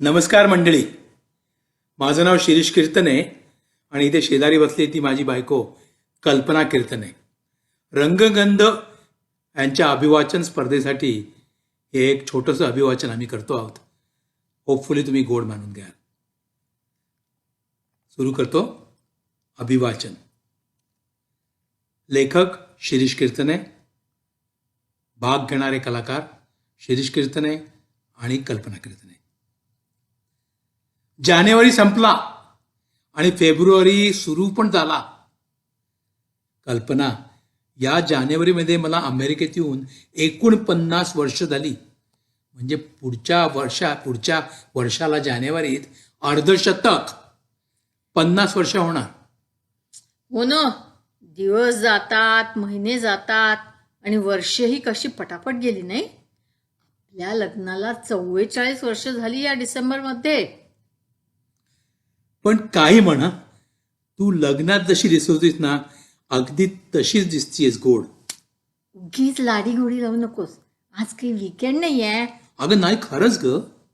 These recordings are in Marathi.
नमस्कार मंडळी. माझं नाव शिरीष कीर्तने आणि इथे शेजारी बसली ती माझी बायको कल्पना कीर्तने. रंगगंध यांच्या अभिवाचन स्पर्धेसाठी हे एक छोटंसं अभिवाचन आम्ही करतो आहोत. होपफुली तुम्ही गोड मानून घ्याल. सुरू करतो. अभिवाचन. लेखक शिरीष कीर्तने भाग घेणारे कलाकार शिरीष कीर्तने आणि कल्पना कीर्तने. जानेवारी संपला आणि फेब्रुवारी सुरू पण झाला. कल्पना या जानेवारीमध्ये मला अमेरिकेत येऊन एकोणपन्नास वर्ष झाली. म्हणजे पुढच्या वर्षा पुढच्या वर्षाला जानेवारीत अर्धशतक पन्नास वर्ष होणार. हो ना. दिवस जातात महिने जातात आणि वर्षही कशी पटापट गेली नाही? आपल्या लग्नाला चव्वेचाळीस वर्ष झाली या डिसेंबरमध्ये. पण काही म्हणा तू लग्नात जशी दिसवतीस ना अगदी तशीच दिसतीयस गोड. उगीच लाडी गोडी लावू नकोस. आज काही विकेंड नाही आहे अगं नाही खरंच ग.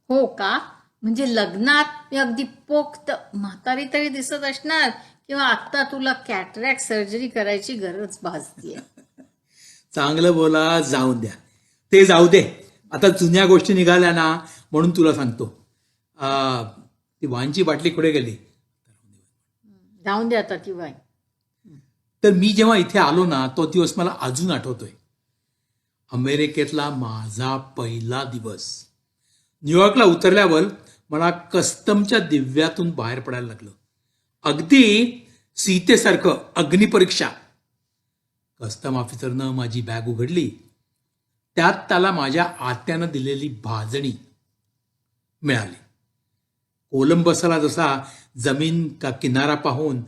हो का? म्हणजे लग्नात मी अगदी पोक्त म्हातारी तरी दिसत असणार किंवा आता तुला कॅटरॅक्ट सर्जरी करायची गरज भासतीये. चांगलं बोला जाऊन द्या. ते जाऊ दे. आता जुन्या गोष्टी निघाल्या ना म्हणून तुला सांगतो. आ, ती वांची बाटली कुठे गेली? जाऊन दे आता ती बाई तर मी जेव्हा इथे आलो ना तो दिवस मला अजून आठवतोय. अमेरिकेतला माझा पहिला दिवस. न्यूयॉर्कला उतरल्यावर मला कस्टमच्या दिव्यातून बाहेर पडायला लागलं. अगदी सीतेसारखं अग्निपरीक्षा कस्टम ऑफिसरनं माझी बॅग उघडली. त्यात त्याला माझ्या आत्यानं दिलेली भाजणी मिळाली. कोलंबसला जसा जमीन का किनारा पाहून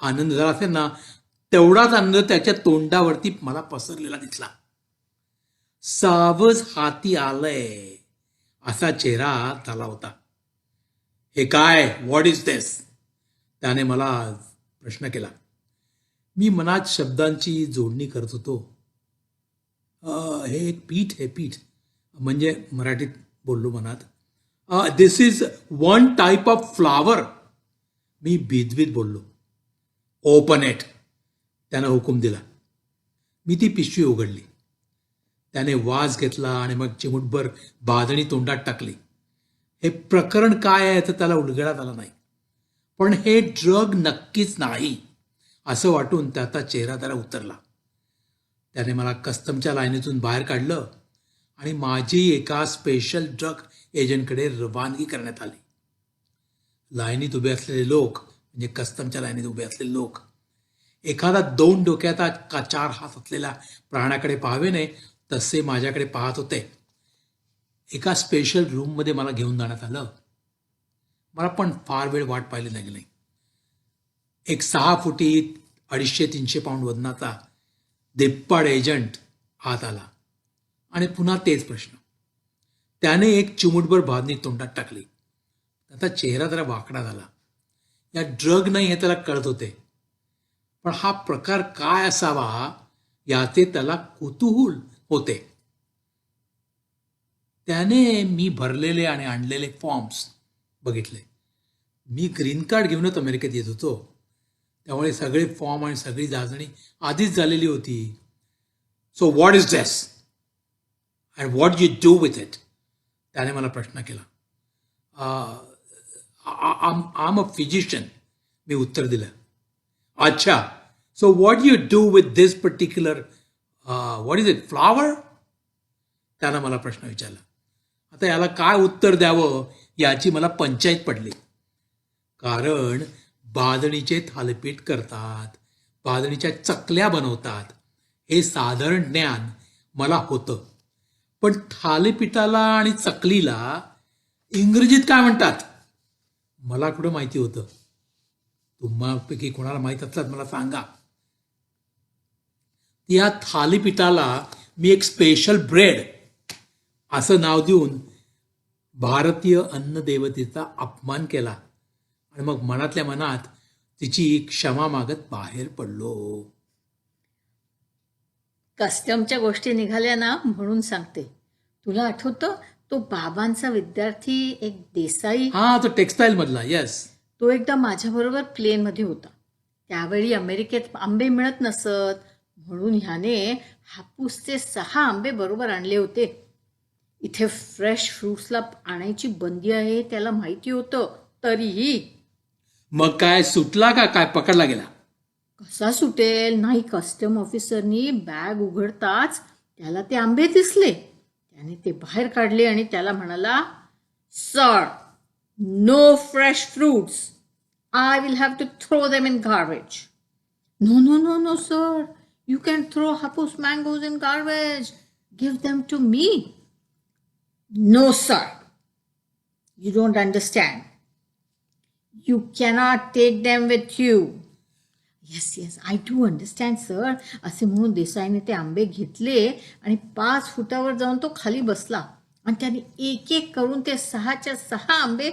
आनंद झाला असेल ना तेवढाच आनंद त्याच्या तोंडावरती मला पसरलेला दिसला. सावज हाती आलंय असा चेहरा झाला होता. हे काय? व्हॉट इज दिस त्याने मला प्रश्न केला. मी मनात शब्दांची जोडणी करत होतो. हे एक पीठ हे पीठ. म्हणजे मराठीत बोललो मनात. This is one type of flower मी भीतभीत बोललो. ओपन एट त्यानं हुकूम दिला. मी ती पिशवी उघडली. त्याने वास घेतला आणि मग चिमुटभर बादणी तोंडात टाकली. हे प्रकरण काय आहे तर त्याला उलगडात आला नाही. पण हे ड्रग नक्कीच नाही असं वाटून त्याचा चेहरा त्याला उतरला. त्याने मला कस्टमच्या लाईनीतून बाहेर काढलं आणि माझी एका स्पेशल ड्रग एजंटकडे रवानगी करण्यात आली. लाईनीत उभे असलेले लोक म्हणजे कस्टमच्या लाईनीत उभे असलेले लोक एखादा दोन डोक्याचा का चार हात असलेल्या प्राण्याकडे पाहावे नाही तसे माझ्याकडे पाहत होते. एका स्पेशल रूममध्ये मला घेऊन जाण्यात आलं. मला पण फार वेळ वाट पाहिली लागली. नाही एक सहा फुटी अडीचशे तीनशे पाऊंड वजनाचा दिप्पाड एजंट आत आला. आणि पुन्हा तेच प्रश्न. त्याने एक चिमुटभर भाजणी तोंडात टाकली. त्याचा चेहरा जरा वाकडा झाला. या ड्रग नाही हे त्याला कळत होते. पण हा प्रकार काय असावा याचे त्याला कुतूहल होते. त्याने मी भरलेले आणि आणलेले फॉर्म्स बघितले. मी ग्रीन कार्ड घेऊनच अमेरिकेत येत होतो. त्यामुळे सगळे फॉर्म आणि सगळी चाचणी आधीच झालेली होती. So what is this and what you do with it त्याने मला प्रश्न केला. आम अ फिजिशियन मी उत्तर दिलं. अच्छा so what you do with this particular what is it flower त्यानं मला प्रश्न विचारला. आता याला काय उत्तर द्यावं याची मला पंचायत पडली. कारण बाजणीचे थालपीठ करतात बाजणीच्या चकल्या बनवतात हे साधारण ज्ञान मला होतं. पण थालीपीठाला आणि चकलीला इंग्रजीत काय म्हणतात? मला कुठं माहिती होतं? तुम्हापैकी कोणाला माहीत असतात मला सांगा. या थालीपीठाला मी एक स्पेशल ब्रेड असं नाव देऊन भारतीय अन्न देवतेचा अपमान केला. आणि मग मनातल्या मनात तिची क्षमा मागत बाहेर पडलो. कस्टमच्या गोष्टी निघाल्या ना म्हणून सांगते. तुला आठवतं? तो बाबांचा विद्यार्थी एक देसाई हा तो टेक्सटाईल मधला येस तो एकदा माझ्याबरोबर प्लेनमध्ये होता. त्यावेळी अमेरिकेत आंबे मिळत नसत म्हणून ह्याने हापूसचे सहा आंबे बरोबर आणले होते. इथे फ्रेश फ्रुट्सला आणायची बंदी आहे त्याला माहिती होतं तरीही. मग काय सुटला का? काय पकडला गेला? कसा सुटेल? नाही कस्टम ऑफिसरनी बॅग उघडताच त्याला ते आंबे दिसले. त्याने ते बाहेर काढले आणि त्याला म्हणाला sir no fresh fruits I will have to throw them in garbage no no no no sir you can throw Hapus mangoes in garbage give them to me no sir you don't understand you cannot take them with you yes yes I do understand sir असे म्हणून देसाईने ते आंबे घेतले आणि पाच फुटावर जाऊन तो खाली बसला. आणि त्याने एक एक करून ते सहाच्या सहा आंबे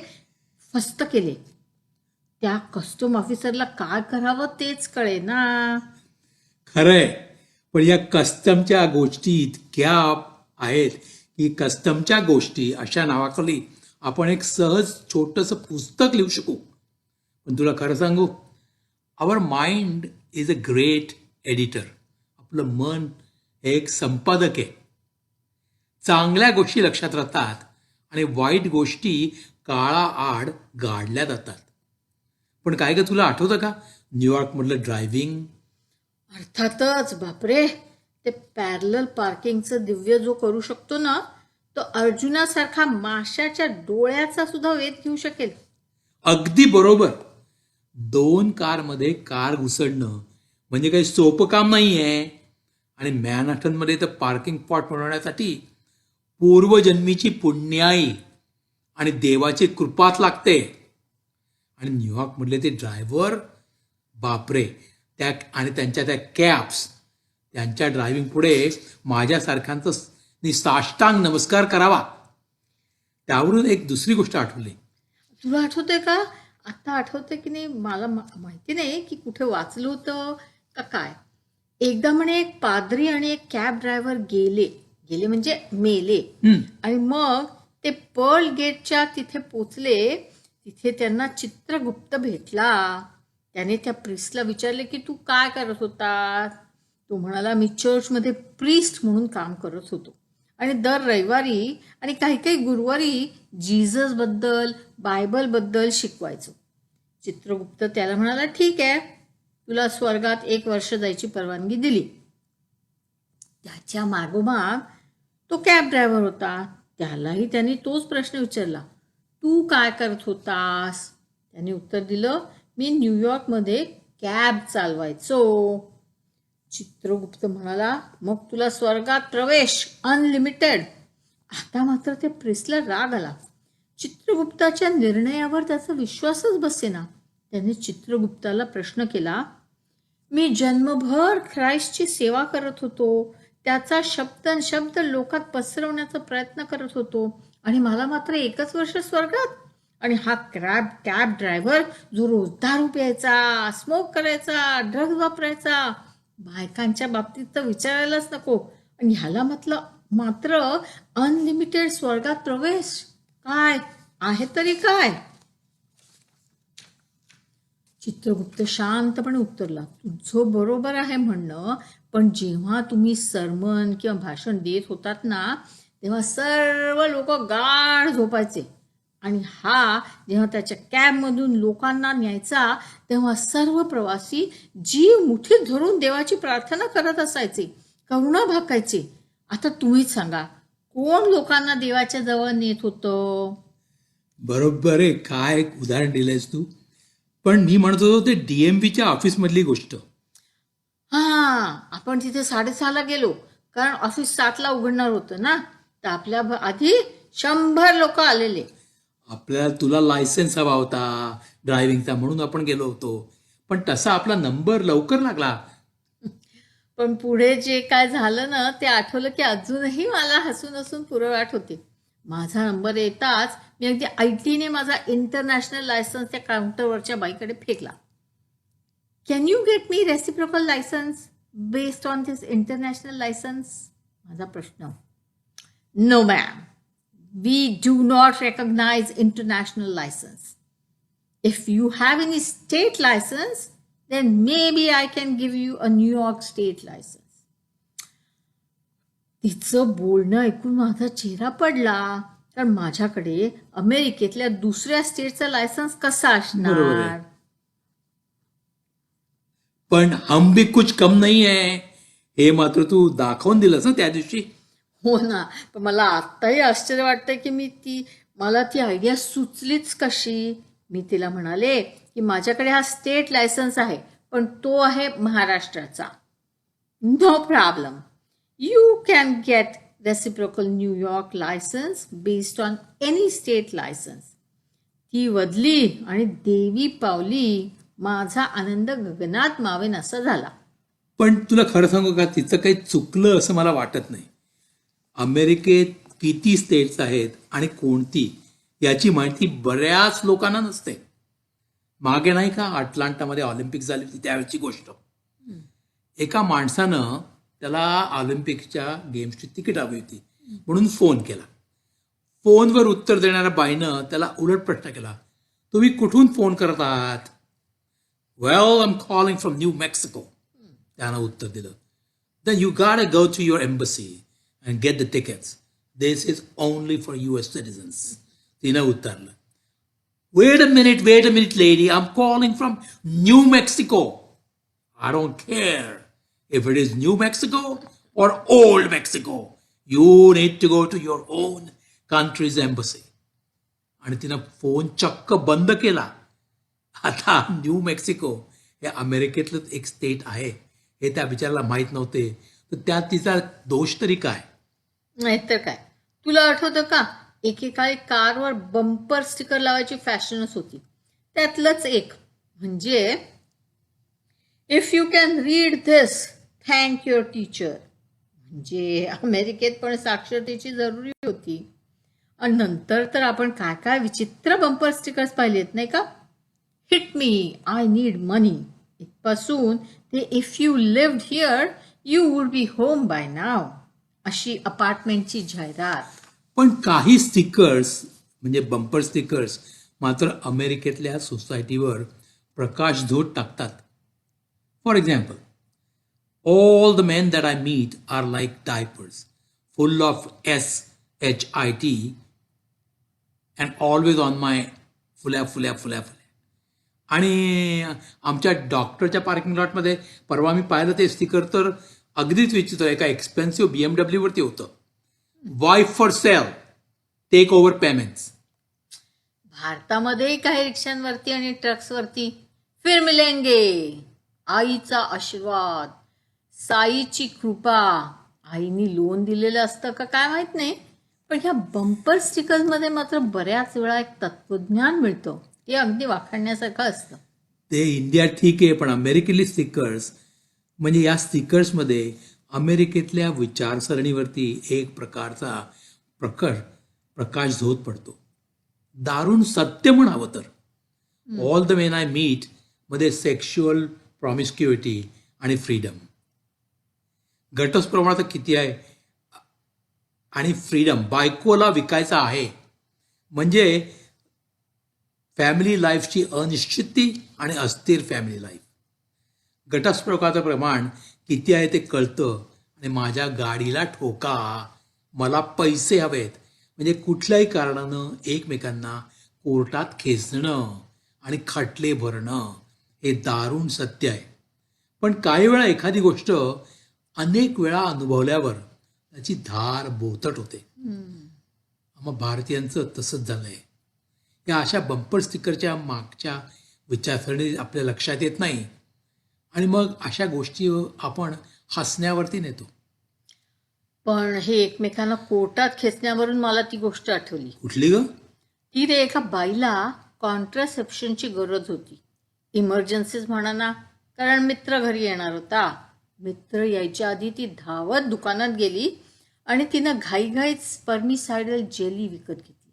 फस्त केले. त्या कस्टम ऑफिसरला काय करावं तेच कळे ना खरंय. पण या कस्टमच्या गोष्टी इतक्या आहेत की कस्टमच्या गोष्टी अशा नावाखाली आपण एक सहज छोटंसं पुस्तक लिहू शकू. पण तुला खरं सांगू our mind is a great editor आपलं मन हे एक संपादक आहे. चांगल्या गोष्टी लक्षात राहतात आणि वाईट गोष्टी काळा आड गाडल्या जातात. पण काय का तुला आठवतं का? न्यूयॉर्कमधलं ड्रायव्हिंग अर्थातच बापरे. ते पॅरल पार्किंगचं दिव्य जो करू शकतो ना तो अर्जुनासारखा माशाच्या डोळ्याचा सुद्धा वेध घेऊ शकेल. अगदी बरोबर. दोन कारमध्ये कार घुसडणं म्हणजे काही सोपं काम नाही आहे आणि मॅनहॅटनमध्ये तर पार्किंग स्पॉट बनवण्यासाठी पूर्वजन्मीची पुण्याई आणि देवाची कृपाच लागते. आणि न्यूयॉर्कमधले ते ड्रायव्हर बापरे त्या आणि त्यांच्या त्या कॅब्स त्यांच्या ड्रायव्हिंग पुढे माझ्यासारख्यांचं साष्टांग नमस्कार करावा. त्यावरून एक दुसरी गोष्ट आठवली. तुला आठवतंय का? आता आठवतंय की नाही मला माहिती नाही की कुठे वाचलं होतं का काय. एकदा म्हणे एक पादरी आणि एक कॅब ड्रायव्हर गेले. गेले म्हणजे मेले. आणि मग ते पर्ल गेटच्या तिथे पोचले. तिथे त्यांना चित्रगुप्त भेटला. त्याने त्या प्रिस्टला विचारले की तू काय करत होता? तो म्हणाला मी चर्चमध्ये प्रिस्ट म्हणून काम करत होतो. आणि दर रविवारी आणि काही काही गुरुवारी जीजसबद्दल बायबलबद्दल शिकवायचो. चित्रगुप्त त्याला म्हणाला ठीक आहे. तुला स्वर्गात एक वर्ष जायची परवानगी दिली. त्याच्या मागोमाग तो कॅब ड्रायव्हर होता. त्यालाही त्यांनी तोच प्रश्न विचारला. तू काय करत होतास? त्याने उत्तर दिलं मी न्यूयॉर्कमध्ये कॅब चालवायचो. चित्रगुप्त म्हणाला मग तुला स्वर्गात प्रवेश अनलिमिटेड. आता मात्र त्या प्रेसला राग आला. चित्रगुप्ताच्या निर्णयावर त्याचा विश्वासच बसेना. त्याने चित्रगुप्ताला प्रश्न केला मी जन्मभर ख्राईस्टची सेवा करत होतो. त्याचा शब्द शब्द लोकात पसरवण्याचा प्रयत्न करत होतो. आणि मला मात्र एकच वर्ष स्वर्गात. आणि हा क्रॅब कॅब ड्रायव्हर जो रोज दारू प्यायचा स्मोक करायचा ड्रग्ज वापरायचा बायकांच्या बाबतीत तर विचारायलाच नको. आणि ह्याला म्हटलं मात्र अनलिमिटेड स्वर्गात प्रवेश? काय? आहे तरी काय? चित्रगुप्त शांतपणे उत्तरला तुझं बरोबर आहे म्हणणं पण जेव्हा तुम्ही सरमन किंवा भाषण देत होतात ना तेव्हा सर्व लोक गाढ झोपायचे. आणि हा जेव्हा त्याच्या कॅबमधून लोकांना न्यायचा तेव्हा सर्व प्रवासी जीव मुठीत धरून देवाची प्रार्थना करत असायचे करुणा भाकायचे. आता तुम्हीच सांगा कोण लोकांना देवाच्या जवळ नेत होतं? बरोबर आहे. काय उदाहरण दिलंयस तू? पण मी म्हणत होतो ते डीएमव्हीच्या ऑफिसमधली गोष्ट. हा आपण तिथे साडेसहाला गेलो. कारण ऑफिस सातला उघडणार होतं ना. तर आपल्या भ- आधी शंभर लोक आलेले. आपल्याला तुला लायसन्स हवा होता ड्रायव्हिंगचा म्हणून आपण गेलो होतो. पण तसा आपला नंबर लवकर लागला. पण पुढे जे काय झालं ना ते आठवलं की अजूनही मला हसून हसून पुरवाट होते. माझा नंबर येताच मी अगदी आयटीने माझा इंटरनॅशनल लायसन्स त्या काउंटरवरच्या बाईकडे फेकला can you get me reciprocal license based on this international license माझा प्रश्न no ma'am we do not recognize international license. If you have any state license, then maybe I can give you a New York state license. तिचं बोलणं ऐकून माझा चेहरा पडला. कारण माझ्याकडे अमेरिकेतल्या दुसऱ्या स्टेटचा लायसन्स कसा. असणार? पण हम भी कुछ कम नाही आहे. हे मात्र तू दाखवून दिलंस ना त्या दिवशी. हो ना. पण मला आत्ताही आश्चर्य वाटतंय की मी ती मला ती आयडिया सुचलीच कशी? मी तिला म्हणाले की माझ्याकडे हा स्टेट लायसन्स आहे पण तो आहे महाराष्ट्राचा. No problem you can get reciprocal New York license based on any state license ती वदली आणि देवी पावली माझा आनंद गगनात मावेन असा झाला. पण तुला खरं सांगू का तिचं काही चुकलं असं मला वाटत नाही. अमेरिकेत किती स्टेट्स आहेत आणि कोणती याची माहिती बऱ्याच लोकांना नसते. मागे नाही का अटलांटामध्ये ऑलिम्पिक झाली होती त्यावेळची गोष्ट. एका माणसानं त्याला ऑलिम्पिकच्या गेम्सची तिकीट हवी होती म्हणून फोन केला फोनवर उत्तर देणाऱ्या बाईनं त्याला उलट प्रश्न केला तुम्ही कुठून फोन करत आहात well I am calling from New Mexico त्यानं उत्तर दिलं then you gotta go to your embassy and get the tickets. This is only for US citizens. तिनं उत्तरलं Wait a minute, wait a minute, lady. I'm calling from New Mexico. I don't care if it is New Mexico or Old Mexico. You need to go to your own country's embassy. आणि तिनं फोन चक्क बंद केला. आता न्यू मेक्सिको हे अमेरिकेतलं एक स्टेट आहे. हे त्या बिचाराला माहीत नव्हते. तर त्यात तिचा दोष तरी काय? नाहीतर काय? तुला आठवतं का? एकेकाळी कारवर बंपर स्टिकर लावायची फॅशनच होती. त्यातलंच एक. म्हणजे if you can read this thank your teacher म्हणजे अमेरिकेत पण साक्षरतेची जरुरी होती. आणि नंतर तर आपण काय काय विचित्र बंपर स्टिकर्स पाहिलेत नाही का? Hit me I need money इथपासून ते if you lived here you would be home by now अशी अपार्टमेंटची जाहिरात. पण काही स्टिकर्स म्हणजे बंपर स्टिकर्स मात्र अमेरिकेतल्या सोसायटीवर प्रकाशझोत टाकतात. For example all the men that I meet are like diapers, full of S H I T and always on my फुल्या फुल्या फुल्या फुल्या आणि आमच्या डॉक्टरच्या पार्किंग लॉटमध्ये परवा मी पाहिलं ते स्टिकर तर अगदीच विचित्र एका एक्सपेन्सिव्ह बी एम डब्ल्यूवरती होतं. Wife for sale take over payments भारतामध्ये काही रिक्षांवरती आणि ट्रक्सवरती फिर मिलेंगे आईचा आशीर्वाद. साईची कृपा. आईनी लोन दिलेलं असतं का काय माहीत नाही. पण ह्या बंपर स्टिकर्समध्ये मात्र बऱ्याच वेळा एक तत्वज्ञान मिळतं. ते अगदी वाखाणण्यासारखं असतं. ते इंडियात ठीक आहे पण अमेरिकेतली स्टिकर्स म्हणजे या स्टिकर्समध्ये अमेरिकेतल्या विचारसरणीवरती एक प्रकारचा प्रकर प्रकाश झोत पडतो. दारुण सत्य म्हणावं तर. ऑल द मेन आय मीटमध्ये सेक्शुअल प्रॉमिस्क्युरिटी आणि फ्रीडम घटस्प्रमाण तर किती आहे? आणि फ्रीडम बायकोला विकायचा आहे. म्हणजे फॅमिली लाईफची अनिश्चिती आणि अस्थिर फॅमिली लाईफ घटस्फोटाचं प्रमाण किती आहे ते कळतं. आणि माझ्या गाडीला ठोका. मला पैसे हवेत. म्हणजे कुठल्याही कारणानं एकमेकांना कोर्टात खेचणं आणि खटले भरणं हे दारुण सत्य आहे. पण काही वेळा एखादी गोष्ट अनेक वेळा अनुभवल्यावर त्याची धार बोथट होते. मग भारतीयांचं तसंच झालंय. या अशा बंपर स्टिकरच्या मागच्या विचारसरणी आपल्या लक्षात येत नाही. आणि मग अशा गोष्टी आपण हसण्यावरती नेतो. पण हे एकमेकांना कोर्टात खेचण्यावरून मला ती गोष्ट आठवली. कुठली ग? ती रे एका बाईला कॉन्ट्रासेप्शनची गरज होती. इमर्जन्सीज म्हणा ना कारण मित्र घरी येणार होता. मित्र यायच्या आधी ती धावत दुकानात गेली आणि तिनं घाईघाईत स्पर्मिसायडल जेली विकत घेतली.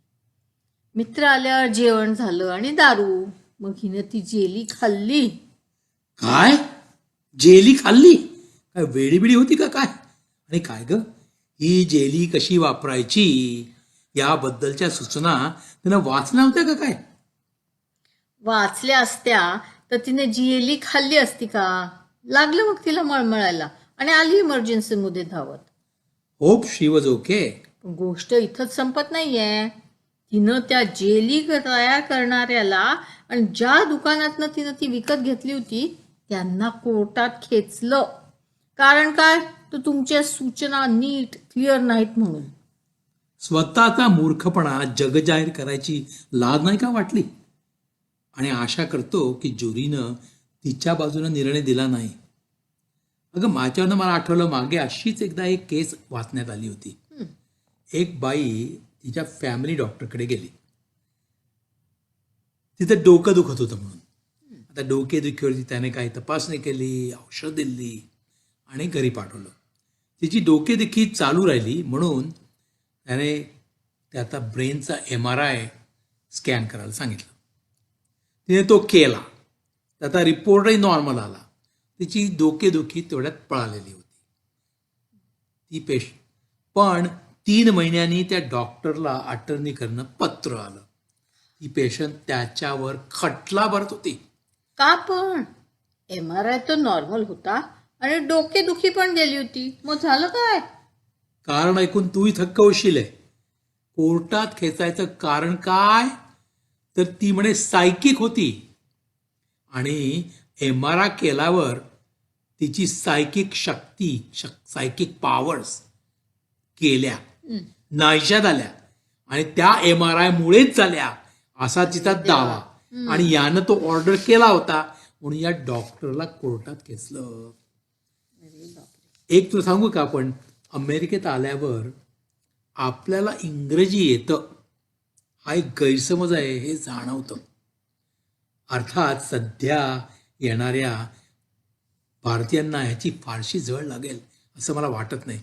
मित्र आल्यावर जेवण झालं आणि दारू. मग हिनं ती जेली खाल्ली. काय? जेली खाल्ली? काय वेडी बिडी होती का काय? आणि काय ग? ही जेली कशी वापरायची? याबद्दलच्या सूचना त्यानं वाचल्या होत्या का काय? वाचल्या असत्या. तर तिने जिएली खाल्ली असती का? लागलं मग तिला मळमळायला. आणि आली इमर्जन्सी मध्ये धावत. होप शी वॉज ओके गोष्ट इथंच संपत नाहीये. तिनं त्या जेली तयार करणाऱ्याला आणि ज्या दुकानातनं तिनं ती विकत घेतली होती त्यांना कोर्टात खेचलं. कारण काय? तर तुमच्या सूचना नीट क्लिअर नाहीत म्हणून. स्वतःचा मूर्खपणा जगजाहीर करायची लाज नाही का वाटली? आणि आशा करतो की ज्युरीनं तिच्या बाजूने निर्णय दिला नाही. अगं माझ्यावरनं मला आठवलं मागे अशीच एकदा एक केस वाचण्यात आली होती. एक बाई तिच्या फॅमिली डॉक्टरकडे गेली. तिथं डोकं दुखत होतं म्हणून. आता डोके दुखीवरती त्याने काही तपासणी केली औषध दिली आणि घरी पाठवलं. तिची डोकेदुखी चालू राहिली म्हणून त्याने त्याचा ब्रेनचा एम आर आय स्कॅन करायला सांगितलं. तिने तो केला. त्याचा रिपोर्टही नॉर्मल आला. तिची डोकेदुखी तेवढ्यात पळालेली होती. ती पेश पण तीन महिन्यांनी त्या डॉक्टरला अटर्नी करणं पत्र आलं. ती पेशंट त्याच्यावर खटला भरत होती. का पण? एम आर आय तर नॉर्मल होता आणि डोकेदुखी पण गेली होती. मग झालं काय? कारण ऐकून तूही थक्क होशील. आहे. कोर्टात खेचायचं कारण काय? तर ती म्हणे सायकिक होती. आणि एम आर आय केल्यावर तिची सायकिक शक्ती सायकिक पॉवर्स केल्या नाहीशा झाल्या आणि त्या एम आर आय मुळेच झाल्या असा तिचा दावा. आणि यानं तो ऑर्डर केला होता. म्हणून या डॉक्टरला कोर्टात खेचलं एक तुला सांगू का आपण? अमेरिकेत आल्यावर आपल्याला इंग्रजी येतं. हा एक गैरसमज आहे हे जाणवतं. अर्थात सध्या येणाऱ्या भारतीयांना ह्याची फारशी झळ लागेल असं मला वाटत नाही.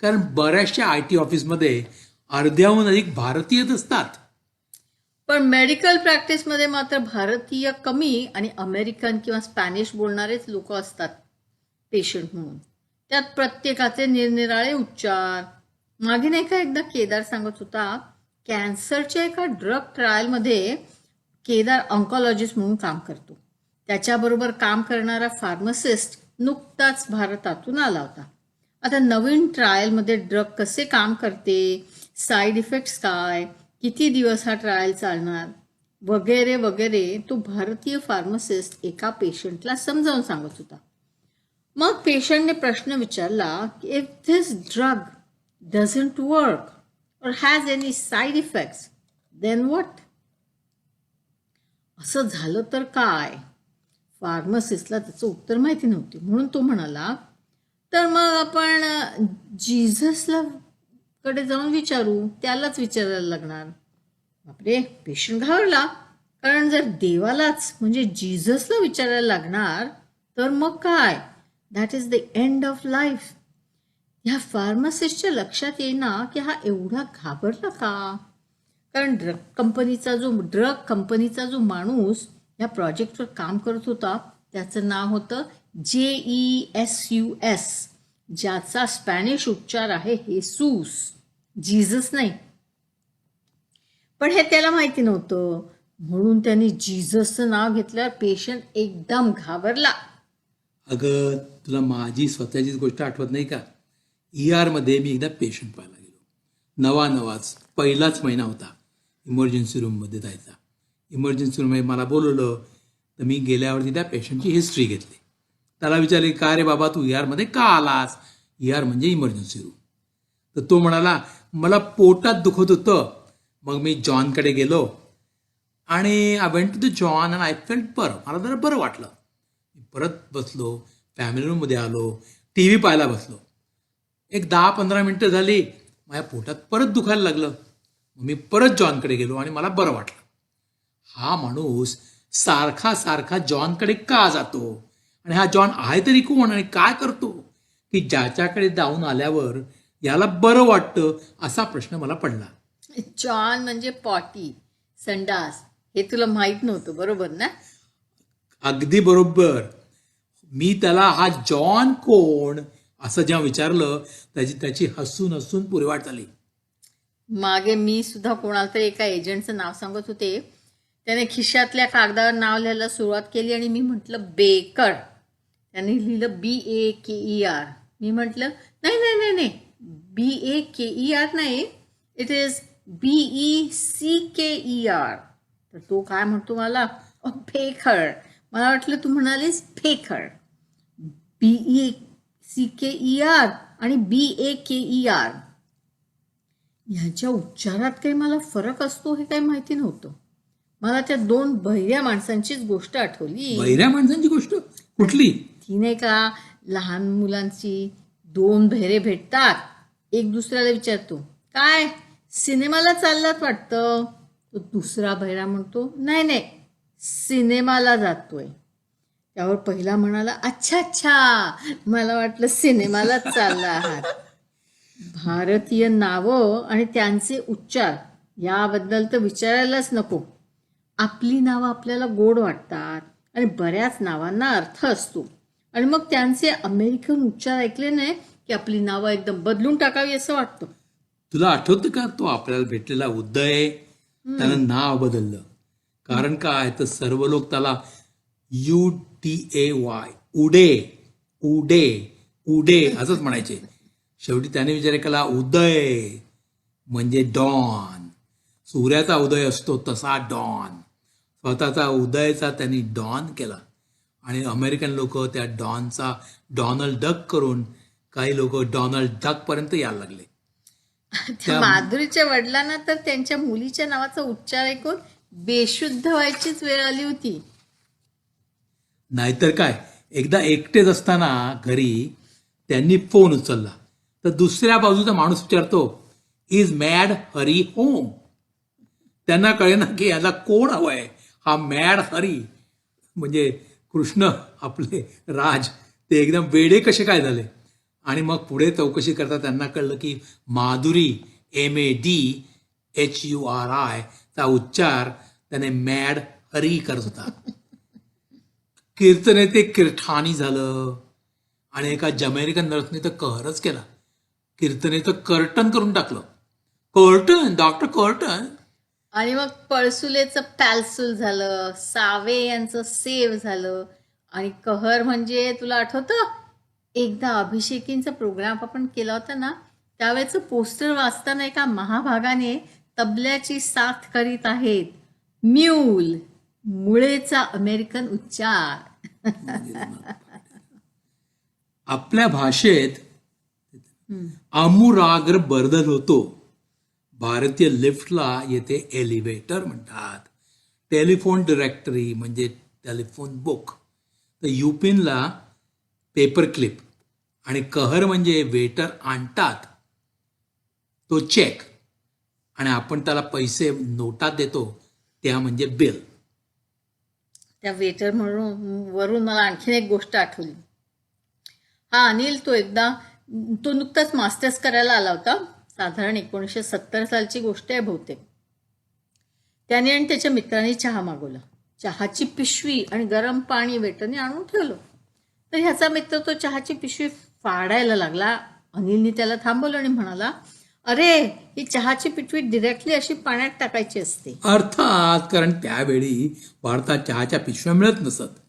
कारण बऱ्याचशा आय टी ऑफिसमध्ये अर्ध्याहून अधिक भारतीयच असतात. पण मेडिकल प्रॅक्टिसमध्ये मात्र भारतीय कमी आणि अमेरिकन किंवा स्पॅनिश बोलणारेच लोक असतात पेशंट म्हणून. त्यात प्रत्येकाचे निरनिराळे उच्चार. मागे नाही का एकदा केदार सांगत होता कॅन्सरच्या एका ड्रग ट्रायलमध्ये केदार ऑन्कॉलॉजिस्ट म्हणून काम करतो. त्याच्याबरोबर काम करणारा फार्मसिस्ट नुकताच भारतातून आला होता. आता नवीन ट्रायलमध्ये ड्रग कसे काम करते साईड इफेक्ट्स काय किती दिवस हा ट्रायल चालणार वगैरे वगैरे तो भारतीय फार्मसिस्ट एका पेशंटला समजावून सांगत होता. मग पेशंटने प्रश्न विचारला की if this drug doesn't work or has any side effects then what असं झालं तर काय? फार्मसिस्टला त्याचं उत्तर माहिती नव्हती. म्हणून तो म्हणाला तर मग आपण जीझसला कडे जाऊन विचारू. त्यालाच विचारायला लागणार. बापरे पेशंट घाबरला. कारण जर देवालाच म्हणजे जिझसला विचारायला लागणार तर मग काय? That is the end of life ह्या फार्मासिस्टच्या लक्षात येईना की हा एवढा घाबरला का? कारण ड्रग कंपनीचा जो ड्रग कंपनीचा जो माणूस या प्रोजेक्टवर काम करत होता त्याचं नाव होतं जे ई एस यू एस ज्याचा स्पॅनिश उच्चार आहे हेसूस जीजस नाही. पण हे त्याला माहिती नव्हतं. म्हणून त्यांनी जीजसचं नाव घेतल्यावर पेशंट एकदम घाबरला. अगं तुला माझी स्वतःचीच गोष्ट आठवत नाही का? ई आरमध्ये मी एकदा पेशंट पाहायला गेलो. नवा नवाच पहिलाच महिना होता. इमर्जन्सी रूममध्ये जायचा. इमर्जन्सी रूममध्ये मला बोलवलं तर मी गेल्यावरती त्या पेशंटची हिस्ट्री घेतली. त्याला विचारले का रे बाबा तू ई आरमध्ये का आलास? ई आर म्हणजे इमर्जन्सी रूम तर तो म्हणाला मला पोटात दुखत होतं. मग मी जॉनकडे गेलो आणि I went to the John and I felt बरं. मला जरा बरं वाटलं. मी परत बसलो फॅमिली रूममध्ये आलो टी व्ही पाहायला बसलो. एक दहा पंधरा मिनटं झाली माझ्या पोटात परत दुखायला लागलं. मी परत जॉनकडे गेलो आणि मला बरं वाटलं. हा माणूस सारखा सारखा जॉनकडे का जातो? आणि हा जॉन आहे तरी कोण आणि काय करतो? की ज्याच्याकडे जाऊन आल्यावर याला बरं वाटतं असा प्रश्न मला पडला. जॉन म्हणजे पॉटी संडास हे तुला माहीत नव्हतं बरोबर ना? अगदी बरोबर. मी त्याला हा जॉन कोण? असं जेव्हा विचारलं त्याची त्याची हसून हसून पुरेवाट झाली. मागे मी सुद्धा कोणाला तरी एका एजंटचं नाव सांगत होते. त्याने खिशातल्या कागदावर नाव लिहायला सुरुवात केली आणि मी म्हटलं बेकर. त्याने लिहिलं बी ए के ई आर मी म्हटलं नाही नाही नाही नाही. B A K E R नाही. It is B E C K E R तर तो काय म्हणतो मला "अ, फेखर मला वाटलं तू म्हणालीस फेखर B E C K E R आणि B A K E R ह्याच्या उच्चारात काही मला फरक असतो हे काही माहिती नव्हतं. मला त्या दोन बहिऱ्या माणसांचीच गोष्ट आठवली. बहिऱ्या माणसांची गोष्ट? कुठली? ती नाही का लहान मुलांची दोन बहिरे भेटतात? एक दुसऱ्याला विचारतो काय? सिनेमाला चाललात वाटतं? तो दुसरा बहिरा म्हणतो नाही नाही सिनेमाला जातोय. त्यावर पहिला म्हणाला अच्छा अच्छा मला वाटलं सिनेमालाच चालला आहात. भारतीय नावं आणि त्यांचे उच्चार याबद्दल तर विचारायलाच नको. आपली नावं आपल्याला गोड वाटतात आणि बऱ्याच नावांना अर्थ असतो. आणि मग त्यांचे अमेरिकन उच्चार ऐकले नाही की आपली नावं एकदम बदलून टाकावी असं वाटतं? तुला आठवतं का तो आपल्याला भेटलेला उदय? त्यानं नाव बदललं. कारण काय? तर सर्व लोक त्याला यू टी ए वाय उडे उडे उडे असंच म्हणायचे. शेवटी त्याने विचार केला उदय म्हणजे डॉन. सूर्याचा उदय असतो तसा डॉन. स्वतःचा उदयचा त्यांनी डॉन केला. आणि अमेरिकन लोक त्या डॉनचा डॉनल्ड डक करून काही लोक डॉनल्ड डक पर्यंत यायला लागले. त्या माधुरीच्या वडिलांना तर त्यांच्या मुलीच्या नावाचा उच्चार ऐकून बेशुद्ध व्हायचीच वेळ आली होती. नाहीतर काय एकदा एकटेच असताना घरी त्यांनी फोन उचलला. तर दुसऱ्या बाजूचा माणूस विचारतो इज मॅड हरी होम त्यांना कळेना की याला कोण हवाय हा मॅड हरी म्हणजे कृष्ण आपले राज ते एकदम वेडे कसे काय झाले? आणि मग पुढे चौकशी करता त्यांना कळलं की Madhuri M A D H U R I चा उच्चार त्याने मॅड हरी करत होता. कीर्तने ते किरठाणी झालं. आणि एका जमेरिकन नर्सने तर कहरच केला. कीर्तनेचं कर्टन करून टाकलं. Curtain doctor curtain. आणि मग पळसुलेचं पॅल्सूल झालं सावे यांचं सेव झालं. आणि कहर म्हणजे तुला आठवतं? एकदा अभिषेकींचा प्रोग्राम आपण केला होता ना त्यावेळेचं पोस्टर वाचताना एका महाभागाने तबल्याची साथ करीत आहेत. म्यूल मुळेचा अमेरिकन उच्चार. आपल्या भाषेत आमुराग्र बदल होतो. भारतीय लिफ्टला येथे एलिव्हेटर म्हणतात. टेलिफोन डिरेक्टरी म्हणजे टेलिफोन बुक तर युपिनला पेपर क्लिप आणि कहर म्हणजे वेटर आणतात. तो चेक आणि आपण त्याला पैसे नोटात देतो. त्या म्हणजे बिल त्या वेटर म्हणून वरून मला आणखीन एक गोष्ट आठवली. हा अनिल तो एकदा तो नुकताच मास्टर्स करायला आला होता. साधारण एकोणीसशे सत्तर सालची गोष्ट आहे बहुतेक. त्याने आणि त्याच्या मित्रांनी चहा मागवला. चहाची पिशवी आणि गरम पाणी वेटरने आणून ठेवलं. तर ह्याचा मित्र तो चहाची पिशवी फाडायला लागला. अनिलने त्याला थांबवलं आणि म्हणाला अरे ही चहाची पिशवी डिरेक्टली अशी पाण्यात टाकायची असते. अर्थात कारण त्यावेळी भारतात चहाच्या पिशव्या मिळत नसत.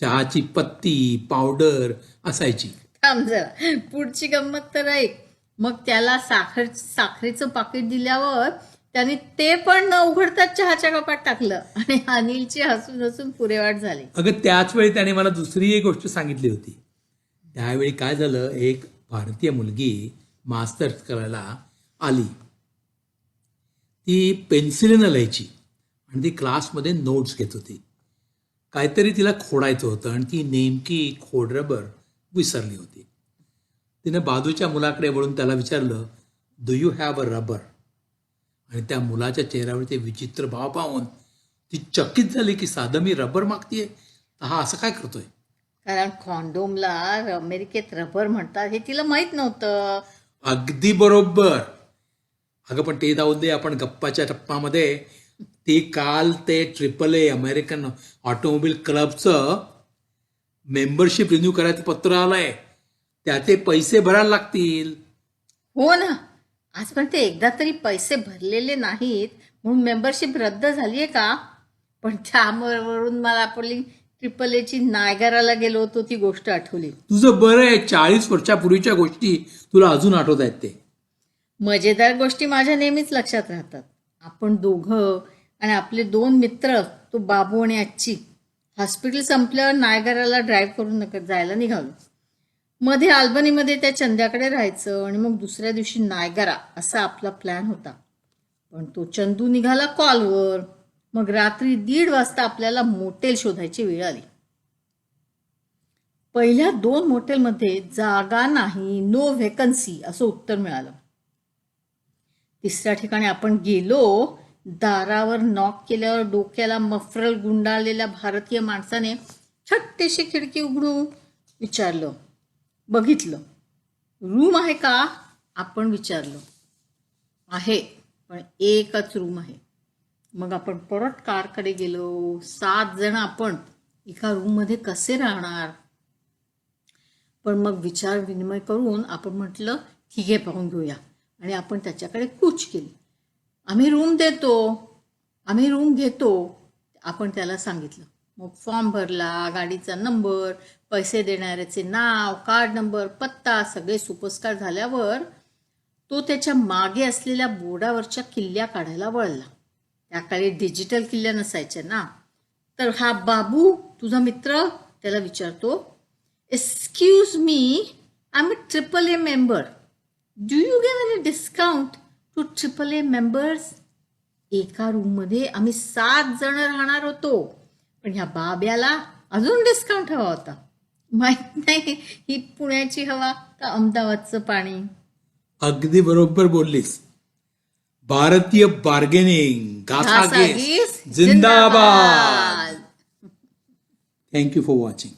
चहाची पत्ती पावडर असायची. थांब जरा. पुढची गंमत तर ऐक मग त्याला साखर साखरेचं पाकिट दिल्यावर त्याने ते पण न उघडताच चहाच्या कपात टाकलं. आणि अनिलची हसून हसून पुरेवाट झाली. अगं त्याच वेळी त्याने मला दुसरी एक गोष्ट सांगितली होती. त्यावेळी काय झालं एक भारतीय मुलगी मास्टर्स करायला आली. ती पेन्सिलीनं लिहायची आणि ती क्लासमध्ये नोट्स घेत होती. काहीतरी तिला खोडायचं होतं आणि ती नेमकी खोडरबर विसरली होती. तिने बाजूच्या मुलाकडे वळून त्याला विचारलं do you have a rubber आणि त्या मुलाच्या चेहऱ्यावर ते विचित्र भाव पाहून ती चकित झाली की साधं मी रबर मागतीये तर हा असं काय करतोय? कारण कॉन्डोमला अमेरिकेत रबर म्हणतात हे तिला माहीत नव्हतं. अगदी बरोबर. अगं पण ते जाऊ दे आपण गप्पाच्या टप्पामध्ये ती काल ते ट्रिपल ए अमेरिकन ऑटोमोबाईल क्लबचं मेंबरशिप रिन्यू करायचं पत्र आलंय. त्याचे पैसे भरायला लागतील. हो ना. आज पण ते एकदा तरी पैसे भरलेले नाहीत म्हणून मेंबरशिप रद्द झाली आहे का? पण त्यावरून मला आपली ट्रिपल एची नायगराला गेलो होतो ती गोष्ट आठवली. तुझं बरं आहे चाळीस वर्षापूर्वीच्या गोष्टी तुला अजून आठवत आहेत ते. मजेदार गोष्टी माझ्या नेहमीच लक्षात राहतात. आपण दोघं आणि आपले दोन मित्र तो बाबू आणि आजची हॉस्पिटल संपल्यावर नायगराला ड्राईव्ह करून नक जायला निघालो. मध्ये आल्बनीमध्ये त्या चंद्याकडे राहायचं आणि मग दुसऱ्या दिवशी नायगरा असा आपला प्लॅन होता. पण तो चंदू निघाला कॉलवर मग रात्री दीड वाजता आपल्याला मोटेल शोधायची वेळ आली. पहिल्या दोन मोटेलमध्ये जागा नाही नो व्हेकन्सी असं उत्तर मिळालं. तिसऱ्या ठिकाणी आपण गेलो दारावर नॉक केल्यावर डोक्याला मफरल गुंडाळलेल्या भारतीय माणसाने छट्टेशी खिडकी उघडून विचारलं बघितलं. रूम आहे का? आपण विचारलं. आहे पण एकच रूम आहे. मग आपण परत कारकडे गेलो. सात जण आपण एका रूममध्ये कसे राहणार? पण मग विचार विनिमय करून आपण म्हटलं ठीक आहे पाहून घेऊया. आणि आपण त्याच्याकडे कूच केली. आम्ही रूम देतो. आम्ही रूम घेतो. आपण त्याला सांगितलं. मग फॉर्म भरला गाडीचा नंबर पैसे देणाऱ्याचे नाव कार्ड नंबर पत्ता सगळे सुपस्कार झाल्यावर तो त्याच्यामागे असलेल्या बोर्डावरच्या किल्ल्या काढायला वळला. त्या काळी डिजिटल किल्ल्या नसायच्या ना. तर हा बाबू तुझा मित्र त्याला विचारतो excuse me I am triple A member do you give any discount to triple A members एका रूममध्ये आम्ही सात जण राहणार होतो. पण ह्या बाब्याला अजून डिस्काउंट हवा होता. माहीत नाही ही पुण्याची हवा का अहमदाबादचं पाणी? अगदी बरोबर बोललीस. भारतीय बार्गेनिंग जिंदाबाद. Thank you for watching